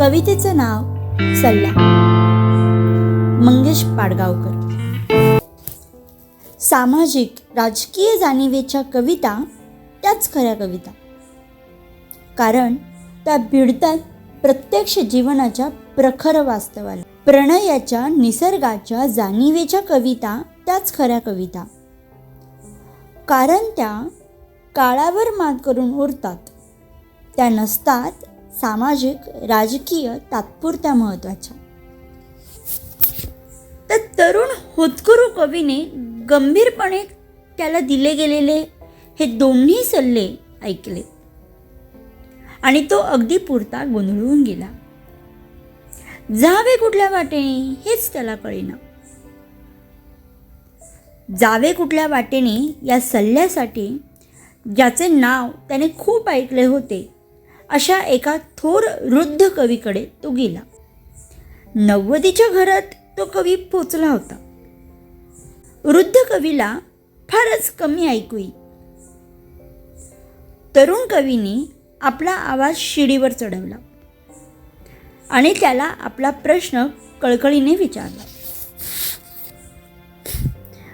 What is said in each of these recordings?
कवितेचं नाव सल्ला. मंगेश पाडगावकर. सामाजिक राजकीय जाणीवेच्या कविता त्याच खऱ्या कविता. कारण त्या भिडतात प्रत्यक्ष जीवनाच्या प्रखर वास्तवाला. प्रणयाच्या निसर्गाच्या जाणीवेच्या कविता त्याच खऱ्या कविता. कारण त्या काळावर मात करून उरतात. त्या नसतात सामाजिक राजकीय तात्पुरत्या महत्त्वाच्या. तर तरुण होतकरू कवीने गंभीरपणे त्याला दिले गेलेले हे दोन्ही सल्ले ऐकले. आणि तो अगदी पुरता गोंधळून गेला. जावे कुठल्या वाटेने हेच त्याला कळेना. जावे कुठल्या वाटेने या सल्ल्यासाठी ज्याचे नाव त्याने खूप ऐकले होते अशा एका थोर वृद्ध कवीकडे तो गेला. नव्वदीच्या घरात तो कवी पोचला होता. वृद्ध कवीला फारच कमी ऐकूई तरुण कवीने आपला आवाज शिडीवर चढवला आणि त्याला आपला प्रश्न कळकळीने विचारला.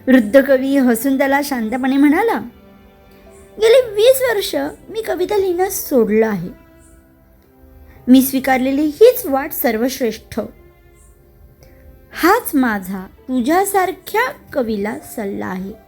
वृद्ध कवी हसून त्याला शांतपणे म्हणाला गेली वीस वर्ष मी कविता लिहिणं सोडलं आहे. मी स्वीकारलेली हीच वाट सर्वश्रेष्ठ. हाच माझा तुझ्यासारख्या कवीला सल्ला आहे.